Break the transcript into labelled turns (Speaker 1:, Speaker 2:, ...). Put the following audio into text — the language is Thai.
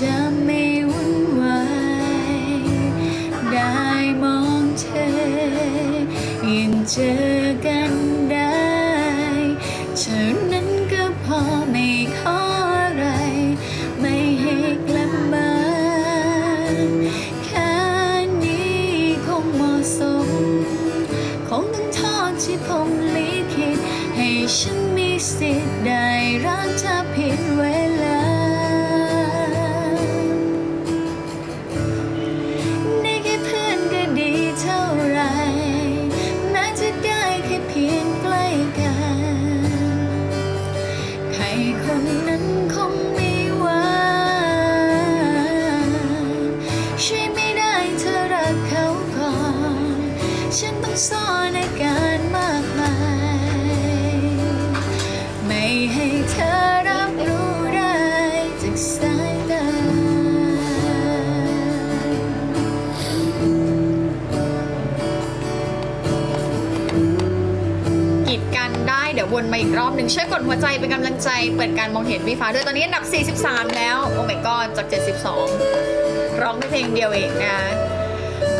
Speaker 1: จะไม่วุ่นวายได้มองเธอ ยังเจอกันได้เท่านั้นก็พอไม่ขออะไร ไม่ให้กลับมาแค่นี้คงเหมาะสม คงต้องโทษที่ผมลิขิตให้ฉันมีสิทธิ์ได้ นนั้นคงไม่ว่าช่ไม่ได้เธอรักเขาก่อน ฉันต้องซ่อนอาการมา
Speaker 2: กีดกันได้เดี๋ยววนมาอีกรอบหนึ่งช่วยกดหัวใจเป็นกำลังใจเปิดการมองเห็นพี่ฟ้าด้วยตอนนี้อันดับ 43 แล้ว โอ้ my god จาก 72 ร้องได้เพลงเดียวเองนะ